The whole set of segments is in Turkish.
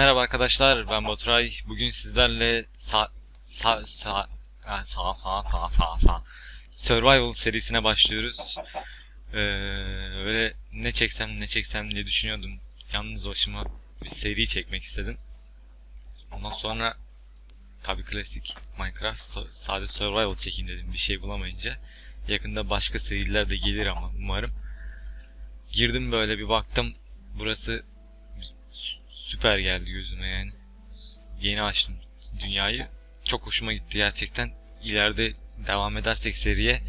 Merhaba arkadaşlar, ben Baturay. Bugün sizlerle sa sa sa sa sa sa sa sa Survival serisine başlıyoruz. Ee, öyle ne çeksem ne çeksem diye düşünüyordum. Yalnız başıma bir seri çekmek istedim. Ondan sonra tabii klasik Minecraft so- sade survival çekeyim dedim bir şey bulamayınca. Yakında başka seriler de gelir ama umarım. Girdim böyle bir baktım. Burası süper geldi gözüme yani. Yeni açtım dünyayı. Çok hoşuma gitti gerçekten. İleride devam edersek seriye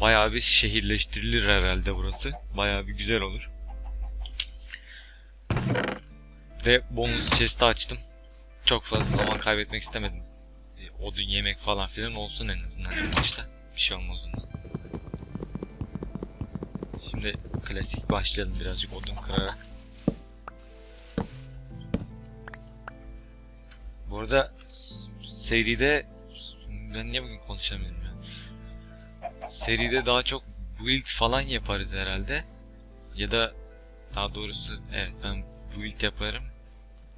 bayağı bir şehirleştirilir herhalde burası. Bayağı bir güzel olur. Ve bonus chest'i açtım. Çok fazla zaman kaybetmek istemedim. E, Odun yemek falan filan olsun en azından başta. Bir şey olmaz ondan. Şimdi klasik başlayalım birazcık odun kırarak. Bu arada seride ben niye bugün konuşamıyorum ya? Seride daha çok build falan yaparız herhalde. Ya da daha doğrusu evet ben build yaparım.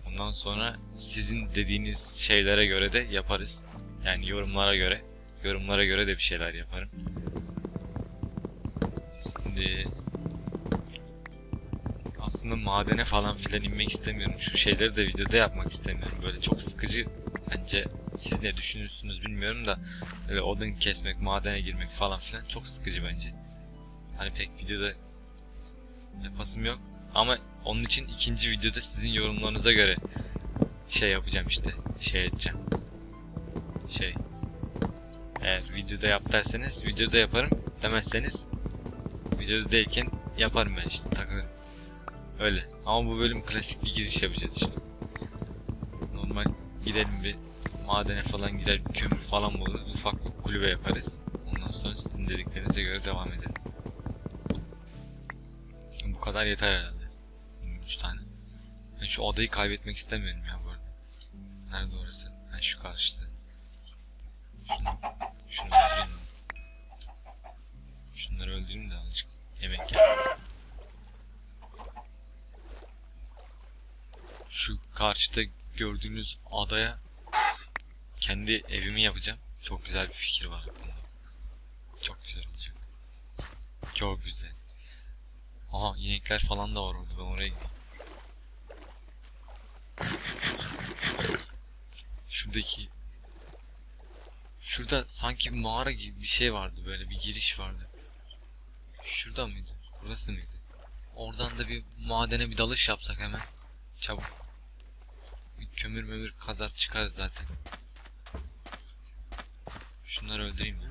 Ondan sonra sizin dediğiniz şeylere göre de yaparız. Yani yorumlara göre. Yorumlara göre de bir şeyler yaparım. Şimdi aslında madene falan filan inmek istemiyorum. Şu şeyleri de videoda yapmak istemiyorum. Böyle çok sıkıcı. Bence siz ne düşünürsünüz bilmiyorum da böyle odun kesmek, madene girmek falan filan çok sıkıcı bence. Hani pek videoda yapasım yok. Ama onun için ikinci videoda sizin yorumlarınıza göre şey yapacağım işte. Şey edeceğim. Şey. Eğer videoda yap derseniz videoda yaparım. Demezseniz videoda değilken yaparım ben işte takılırım. Öyle. Ama bu bölüm klasik bir giriş yapacağız işte. Normal gidelim bir madene falan gider bir kömür falan bulur. Ufak bir kulübe yaparız. Ondan sonra sizin dediklerinize göre devam edelim. Bu kadar yeter herhalde. 3 tane. Ben şu odayı kaybetmek istemiyorum ya bu arada. Nerede orası? Ha şu karşısı. Şunu, şunu öldüreyim? Şunları öldüreyim de azıcık yemek yap. Şu karşıda gördüğünüz adaya kendi evimi yapacağım. Çok güzel bir fikir var aklımda. Çok güzel olacak. Çok güzel. Aha inekler falan da var orada. Ben oraya gideyim. Şuradaki Şurada sanki mağara gibi bir şey vardı böyle bir giriş vardı. Şurada mıydı? Burası mıydı? Oradan da bir madene bir dalış yapsak hemen. Çabuk. Kömür mömür kadar çıkar zaten. Şunları öldüreyim ya.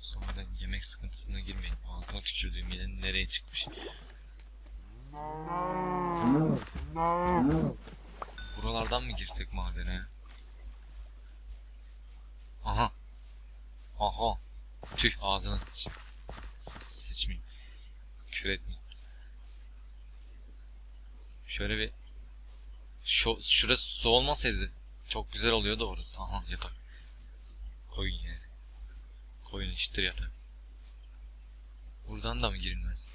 Sonradan yemek sıkıntısına girmeyin. Ağzıma tükürdüğüm yerin nereye çıkmış. Buralardan mı girsek madene? Aha. Aha. Tüh ağzına sıç. Şöyle bir şu, şurası su olmasaydı çok güzel oluyordu orası. Aha yatak. Koyun yani. Koyun eşittir yatak. Buradan da mı girilmez?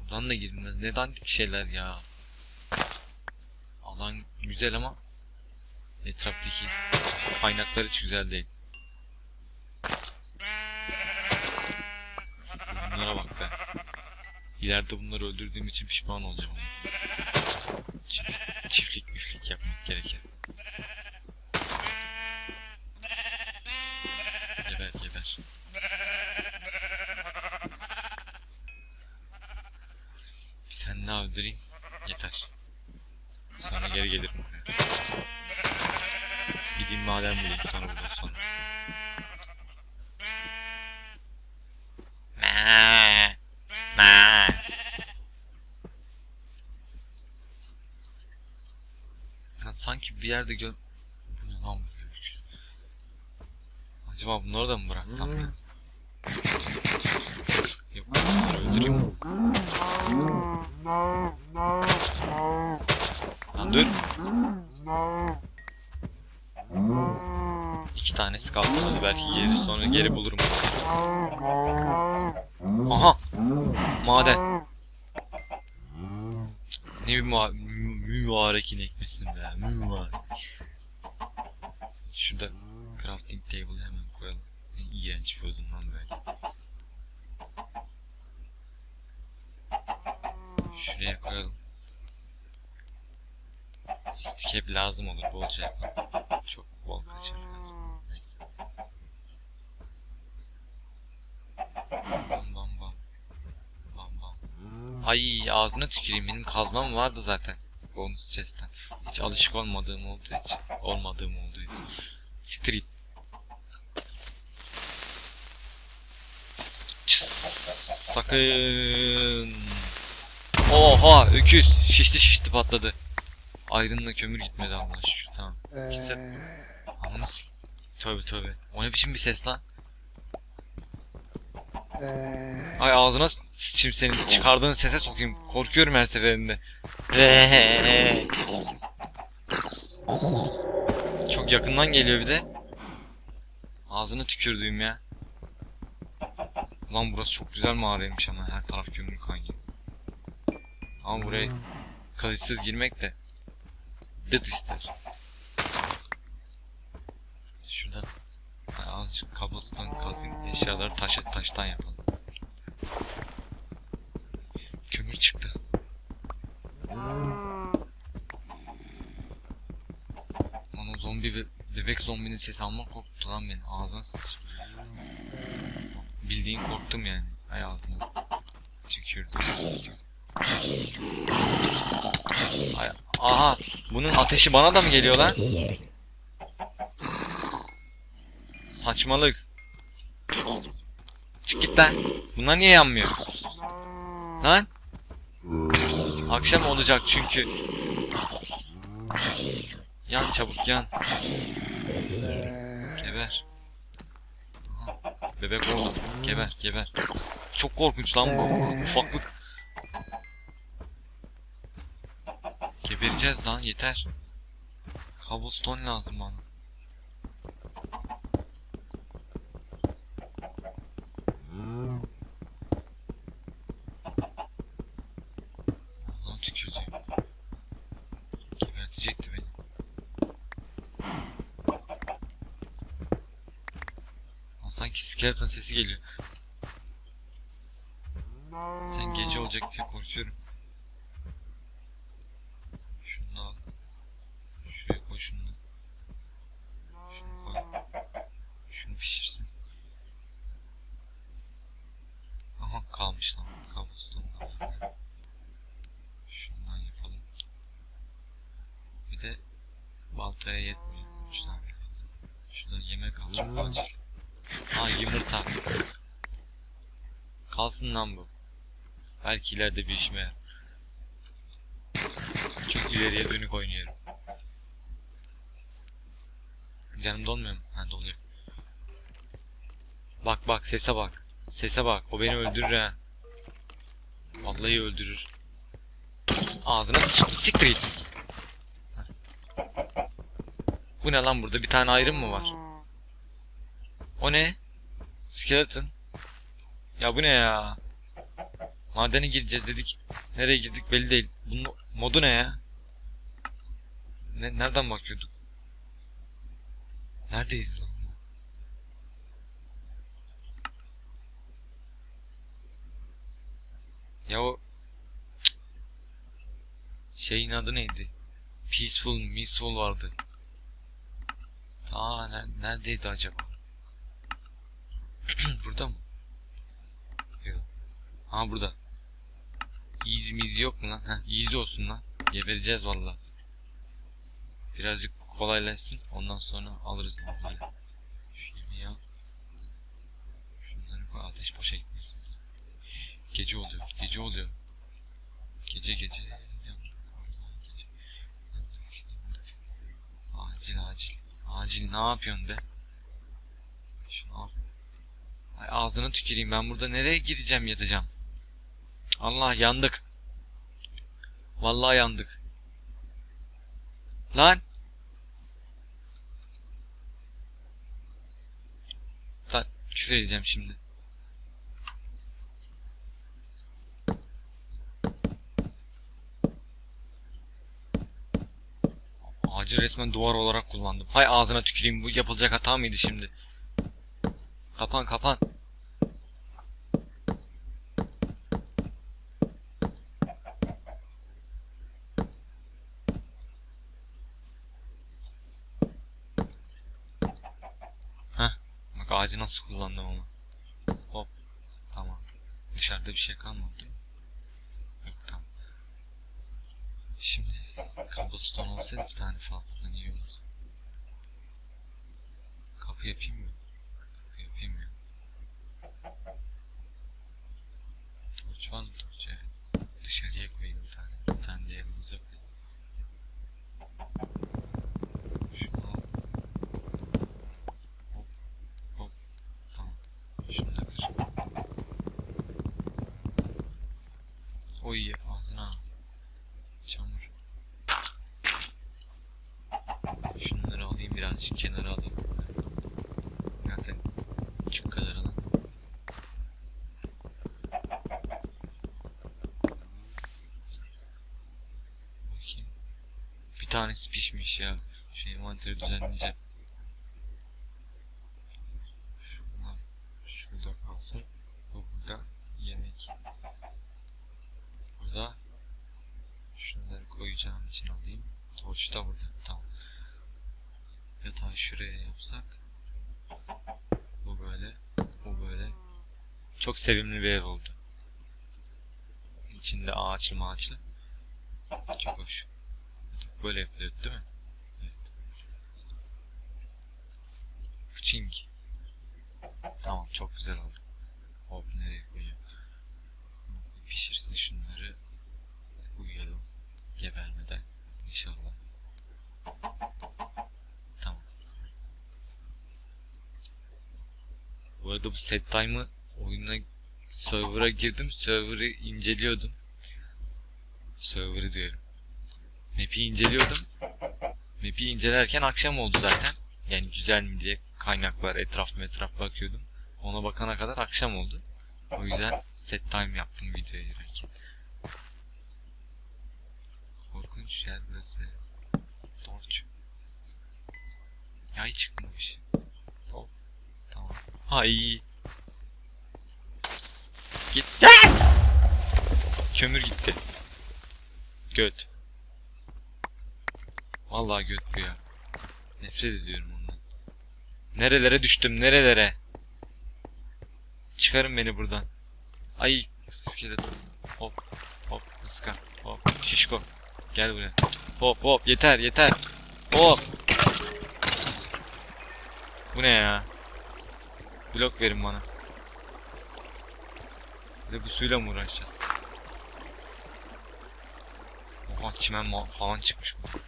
Buradan da girilmez. Ne dandik şeyler ya. Alan güzel ama etraftaki kaynaklar hiç güzel değil. Bunlara bak be. İleride bunları öldürdüğüm için pişman olacağım ama. Çift- çiftlik müflik yapmak gerekir. Geber geber. Bir tane daha öldüreyim. Yeter. Sonra geri gelirim. Gideyim maden bulayım sonra buradan sonra. Ma, ma. Ya sanki bir yerde gör... Bu ne lan bu büyük? Acaba bunları da mı bıraksam ya? Yok bunları öldüreyim. Lan dur. İki tanesi kaldı. Hadi belki gelir sonra geri bulurum. Aha. Maden. Ne bir mü- mübarek inekmişsin be. Mübarek. Şurada crafting table hemen koyalım. Ne iğrenç bir odun lan böyle. Şuraya koyalım. Stick hep lazım olur bolca yapalım. Çok bol kaçırdık aslında. Bam bam bam. Bam bam. Ay ağzına tüküreyim benim kazmam vardı zaten. Bonus chest'ten. Hiç alışık olmadığım olduğu için. Olmadığım olduğu için. Çıs. Sakın. Oha öküz. Şişti şişti patladı. Ayrınla kömür gitmedi Allah şükür tamam. Gitse... Ananı Tövbe tövbe. O ne biçim bir ses lan? Ay ağzına s- sıçayım senin çıkardığın sese sokayım. Korkuyorum her seferinde. Çok yakından geliyor bir de. Ağzına tükürdüğüm ya. Ulan burası çok güzel mağaraymış ama her taraf kömür kaynıyor. Ama buraya kılıçsız girmek de dıt ister. Şuradan azıcık kabustan kazayım. Eşyaları taş, taştan yapalım. Kömür çıktı. Lan o zombi bebek zombinin sesi almak korktu lan beni. Ağzına. Bildiğin korktum yani. Ay ağzına tükürdü. Ay, aha bunun ateşi bana da mı geliyor lan? Saçmalık. Çık git lan. Bunlar niye yanmıyor? Lan? Akşam olacak çünkü. Yan çabuk yan. Geber. Bebek oldu. Geber geber. Çok korkunç lan bu. Ufaklık. Gebereceğiz lan yeter. Cobblestone lazım bana. Allah'ım tükürdü. Gebertecekti beni. Lan sanki skeleton sesi geliyor. Sen gece olacak diye korkuyorum. Şunu al. Şuraya koy şunu. Şunu koy. Şunu pişirsin. Aha kalmış lan. Cobblestone'dan. Şundan yapalım. Bir de baltaya yetmiyor. Üç tane kaldı. Şurada yemek al çok acil. Ha yumurta. Kalsın lan bu. Belki ileride bir işime yarar. Çok ileriye dönük oynuyorum. Canım dolmuyor mu? Ha doluyor. Bak bak sese bak. Sese bak. O beni öldürür ha. Vallahi öldürür. Ağzına siktir git. Bu ne lan burada? Bir tane ayrım mı var? O ne? Skeleton. Ya bu ne ya? Madene gireceğiz dedik. Nereye girdik belli değil. Bunun modu ne ya? Ne, nereden bakıyorduk? Neredeyiz lan? Ya o şeyin adı neydi? Peaceful, Peaceful vardı. Aa ne- neredeydi acaba? burada mı? Yok. Ha burada. Mizi yok mu lan? Heh, easy olsun lan. Gebereceğiz valla. Birazcık kolaylaşsın. Ondan sonra alırız. Şu yemeği al. Şunları koy ateş boşa gitmesin. Gece oluyor. Gece oluyor. Gece gece. Acil acil. Acil ne yapıyorsun be? Ay ağzına tüküreyim ben burada nereye gireceğim yatacağım. Allah yandık. Vallahi yandık. Lan. Lan Küfür edeceğim şimdi. Ağacı resmen duvar olarak kullandım. Hay ağzına tüküreyim bu yapılacak hata mıydı şimdi? Kapan kapan. Heh. Bak ağacı nasıl kullandım ama. Hop. Tamam. Dışarıda bir şey kalmadı? Yok tamam. Şimdi cobblestone olsaydı bir tane fazladan iyi olurdu. Kapı yapayım mı? Kapı yapayım mı? Torç var mı torç? Evet. Dışarıya koyayım bir tane. Bir tane de yanımıza koyayım. Şunu al. Hop. Hop. Tamam. Şunu da kır. Oy ağzına. Çamur. Şunları alayım birazcık kenara alayım. Zaten küçük kadar alan. Bakayım. Bir tanesi pişmiş ya. Şu envanteri düzenleyeceğim. Şunlar şurada kalsın. Bu burada yemek. Burada şunları koyacağım için alayım. Torç da burada. Tamam. Yatağı şuraya yapsak. Bu böyle. Bu böyle. Çok sevimli bir ev oldu. İçinde ağaçlı mağaçlı. Çok hoş. Böyle yapılıyor değil mi? Evet. Puçing. Tamam çok güzel oldu. Hop nereye koyuyor? Pişirsin şunları. Uyuyalım. Gebermeden. İnşallah. Tamam. Bu arada bu set time'ı oyuna server'a girdim. Server'ı inceliyordum. Server'ı diyorum. Map'i inceliyordum. Map'i incelerken akşam oldu zaten. Yani güzel mi diye kaynaklar etraf etraf bakıyordum. Ona bakana kadar akşam oldu. O yüzden set time yaptım videoya girerken. Korkunç yer burası. Torç. Yay çıkmamış. Hay. Git. Kömür gitti. Göt. Vallahi göt bu ya. Nefret ediyorum ondan. Nerelere düştüm nerelere. Çıkarın beni buradan. Ay iskelet. Hop hop ıska. Hop şişko. Gel buraya. Hop hop yeter yeter. Hop. Bu ne ya? Blok verin bana. De bu suyla mı uğraşacağız? Oha çimen falan çıkmış burada.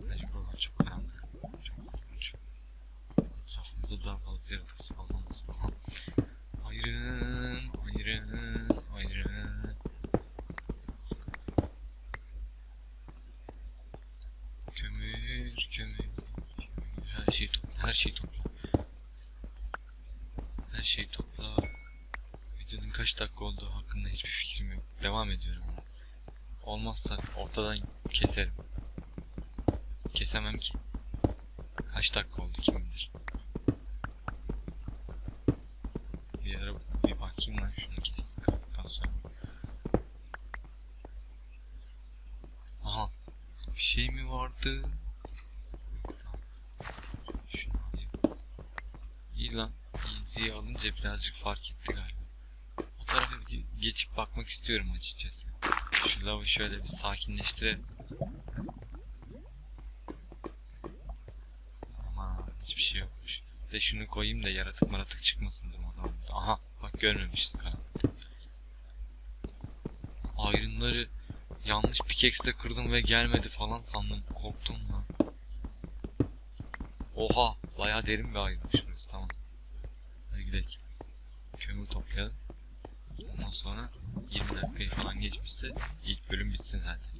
Bence buralar çok karanlık. Çok korkunç. Etrafımızda daha fazla yaratık spawnlanmasın. Aha. Ayrın, ayrın, ayrın. Kömür, kömür, kömür. Her şeyi topla, her şeyi topla. Her şeyi topla. Videonun kaç dakika olduğu hakkında hiçbir fikrim yok. Devam ediyorum. Olmazsa ortadan keserim. Kesemem ki. Kaç dakika oldu kim bilir. Bir ara bir bakayım lan şunu kestikten sonra. Aha. Bir şey mi vardı? Şunu alayım. İyi lan. Easy'yi alınca birazcık fark etti galiba. O tarafa bir ge- geçip bakmak istiyorum açıkçası. Şu lavı şöyle bir sakinleştirelim. Aman hiçbir şey yokmuş. De şunu koyayım da yaratık maratık çıkmasın dedim o. Aha bak görmemişiz karanlıkta. Ayrınları yanlış pickaxe'le kırdım ve gelmedi falan sandım. Korktum lan. Oha bayağı derin bir ayrılmış burası tamam. Hadi gidelim. Kömür toplayalım. Ondan sonra 20 dakikayı falan geçmişse ilk bölüm bitsin zaten.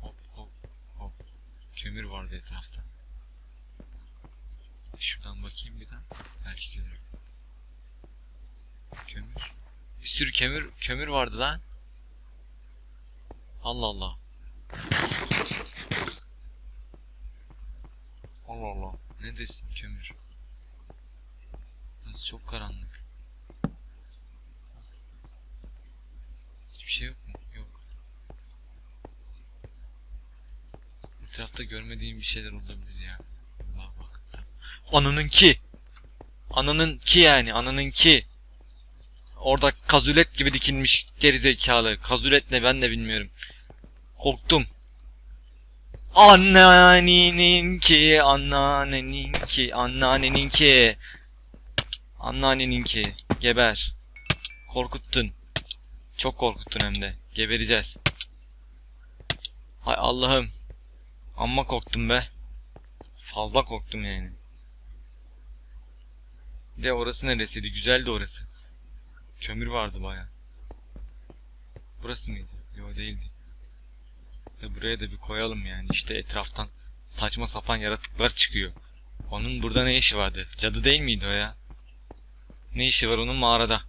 Hop hop hop. Kömür vardı etrafta. Şuradan bakayım bir daha. Belki görürüm. Kömür. Bir sürü kömür kömür vardı lan. Allah Allah. Allah Allah. Ne desin kömür? Burası çok karanlık. Hiçbir şey yok mu? Yok. Etrafta görmediğim bir şeyler olabilir ya. Allah bak. Ananın ki. Ananın ki yani. Ananın ki. Orada kazulet gibi dikilmiş gerizekalı. Kazulet ne ben de bilmiyorum. Korktum. Anneannenin ki, anneannenin ki, anneannenin ki. Anneannenin ki. Geber. Korkuttun. Çok korkuttun hem de. Gebereceğiz. Hay Allah'ım. Amma korktum be. Fazla korktum yani. De orası neresiydi? Güzeldi orası. Kömür vardı baya. Burası mıydı? Yok değildi. Ve buraya da bir koyalım yani. İşte etraftan saçma sapan yaratıklar çıkıyor. Onun burada ne işi vardı? Cadı değil miydi o ya? Ne işi var onun mağarada?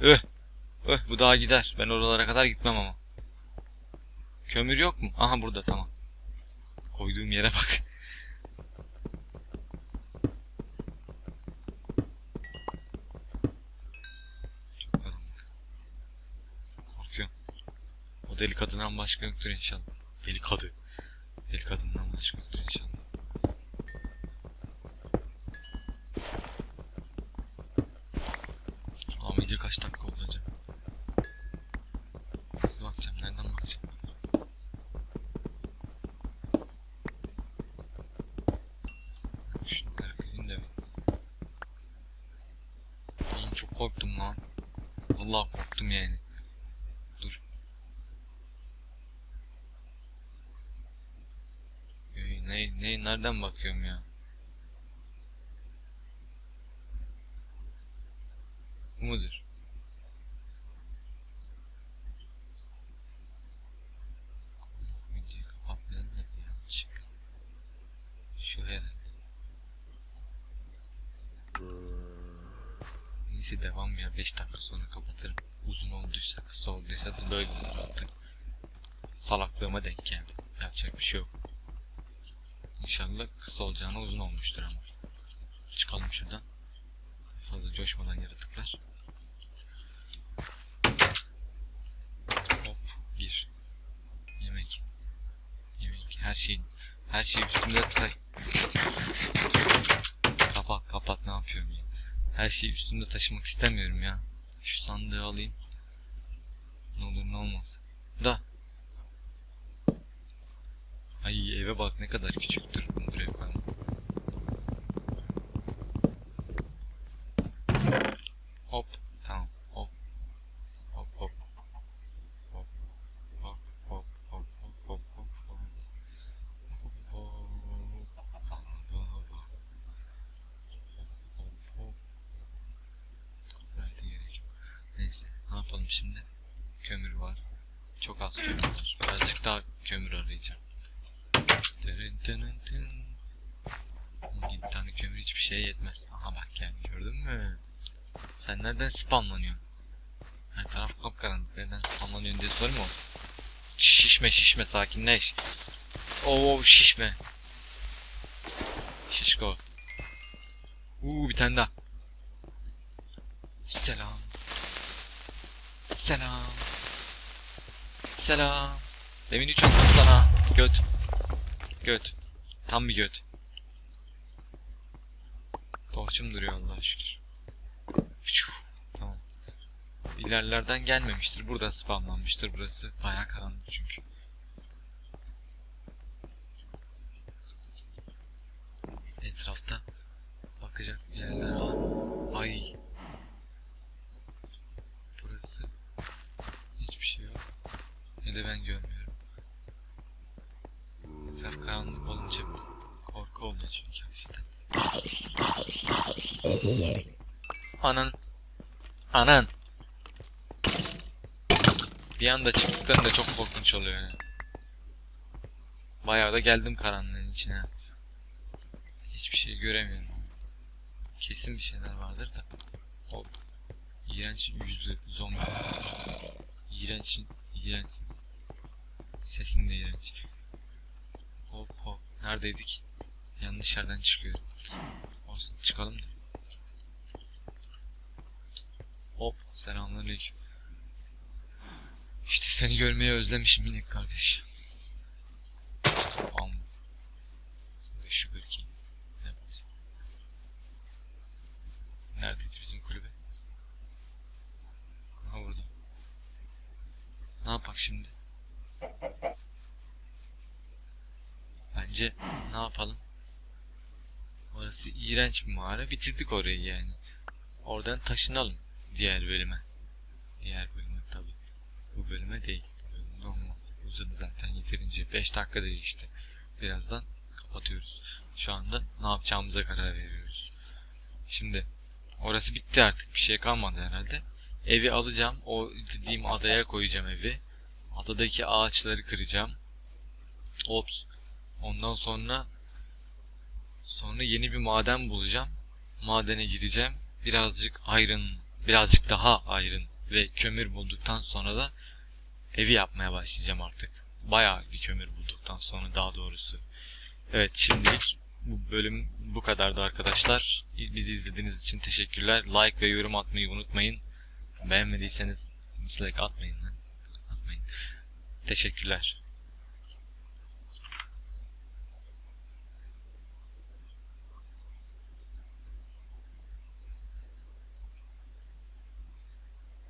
Öh. Öh bu daha gider. Ben oralara kadar gitmem ama. Kömür yok mu? Aha burada tamam. Koyduğum yere bak. Korkuyorum. O deli kadından başka yoktur inşallah. Deli kadı. Deli kadından başka yoktur inşallah. Aa video kaç dakika oldu acaba? Nasıl bakacağım? Nereden bakacağım? Şunları kırayım da bir. Oğlum çok korktum lan. Vallahi korktum yani. Dur. Ey, Ne, ne, nereden bakıyorum ya? Bu mudur? Videoyu kapatmayalım da bir yanlışlıkla. Şu herhalde. Neyse devam ya 5 dakika sonra kapatırım. Uzun olduysa kısa olduysa da böyle olur artık. Salaklığıma denk geldi. Yapacak bir şey yok. İnşallah kısa olacağına uzun olmuştur ama. Çıkalım şuradan. Fazla coşmadan yaratıklar. Hop bir. Yemek. Yemek. Her şeyin. Her şey üstümde tutay. Kapat kapat ne yapıyorum ya. Her şeyi üstümde taşımak istemiyorum ya. Şu sandığı alayım. Ne olur ne olmaz. Da. Ay eve bak ne kadar küçüktür. Bunu buraya koyalım. Hop. Tamam. Hop. Hop hop. Hop. Hop hop hop hop hop hop hop. Copyright'e gerek yok. Neyse ne yapalım şimdi? Kömür var. Çok az kömür var. Birazcık daha kömür arayacağım. Tırın tırın tın. 17 tane kömür hiçbir şeye yetmez. Aha bak geldi gördün mü? Sen nereden spamlanıyorsun? Her taraf kapkaranlık. Nereden spamlanıyorsun diye sorayım mı? Şişme şişme sakinleş. Oo şişme. Şişko. Uuu bir tane daha. Selam. Selam. Selam. Demin üç attım sana. Göt. Göt. Tam bir göt. Torçum duruyor Allah'a şükür. Tamam. İlerlerden gelmemiştir. Burada spamlanmıştır burası. Bayağı karanlık çünkü. Etrafta bakacak yerler var? Ay. Burası hiçbir şey yok. Ne de ben görmüyorum. Etraf karanlık olunca korku oluyor çünkü hafiften. Anan. Anan. Bir anda çıktıklarında çok korkunç oluyor yani. Bayağı da geldim karanlığın içine. Hiçbir şey göremiyorum. Kesin bir şeyler vardır da. O iğrenç yüzlü zombi. İğrenç, iğrenç. Sesin de iğrenç. Hop hop. Neredeydik? Yanlış yerden çıkıyorum. Olsun çıkalım da. Hop selamünaleyküm. İşte seni görmeyi özlemişim minik kardeş. Am. Ve. Ne yapacağız? Neredeydi bizim kulübe? Ha burada. Ne yapak şimdi? Bence ne yapalım? Orası iğrenç bir mağara. Bitirdik orayı yani. Oradan taşınalım diğer bölüme. Diğer bölüme tabi. Bu bölüme değil. Bölümde olmaz. Uzadı zaten yeterince. 5 dakika değil işte. Birazdan kapatıyoruz. Şu anda ne yapacağımıza karar veriyoruz. Şimdi orası bitti artık. Bir şey kalmadı herhalde. Evi alacağım. O dediğim adaya koyacağım evi. Adadaki ağaçları kıracağım. Ops. Ondan sonra sonra yeni bir maden bulacağım. Madene gireceğim. Birazcık iron, birazcık daha iron ve kömür bulduktan sonra da evi yapmaya başlayacağım artık. Bayağı bir kömür bulduktan sonra daha doğrusu. Evet şimdilik bu bölüm bu kadardı arkadaşlar. Bizi izlediğiniz için teşekkürler. Like ve yorum atmayı unutmayın. Beğenmediyseniz dislike atmayın. Atmayın. Teşekkürler.